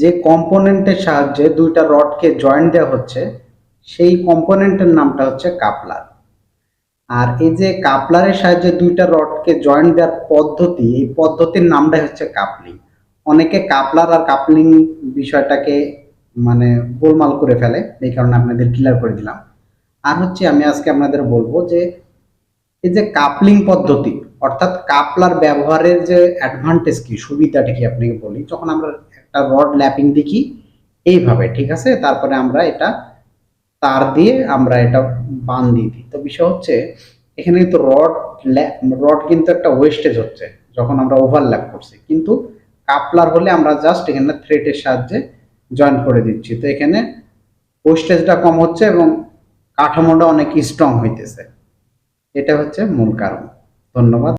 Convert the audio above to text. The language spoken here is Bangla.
যে কম্পোনেন্টের সাহায্যে দুইটা রডকে জয়েন্ট দেওয়া হচ্ছে, সেই কম্পোনেন্টের নামটা হচ্ছে কাপলার। আর এই যে কাপলারের সাহায্যে দুইটা রডকে জয়েন্ট দেওয়ার পদ্ধতি, এই পদ্ধতির নামটাই হচ্ছে কাপলিং। অনেকে কাপলার আর কাপলিং বিষয়টাকে মানে গোলমাল করে ফেলে, এই কারণে আপনাদের ক্লিয়ার করে দিলাম। আর হচ্ছে আমি আজকে আপনাদের বলব যে, এই যে কাপলিং পদ্ধতি অর্থাৎ কাপলার ব্যবহারের যে অ্যাডভান্টেজ কি, সুবিধাটা কি আপনাকে বলি? যখন আমরা একটা রড ল্যাপিং দেখি, এইভাবে, ঠিক আছে? তারপরে আমরা এটা তার দিয়ে আমরা এটা বান দিয়ে দিই। তো বিষয় হচ্ছে, এখানে কিন্তু রড রড কিন্তু একটা ওয়েস্টেজ হচ্ছে, যখন আমরা ওভারল্যাপ করছি। কিন্তু কাপলার হলে আমরা জাস্ট এখানে থ্রেডের সাহায্যে জয়েন করে দিচ্ছি। তো এখানে ওয়েস্টেজটা কম হচ্ছে এবং কাঠামোটা অনেক স্ট্রং হইতেছে। এটা হচ্ছে মূল কারণ। ধন্যবাদ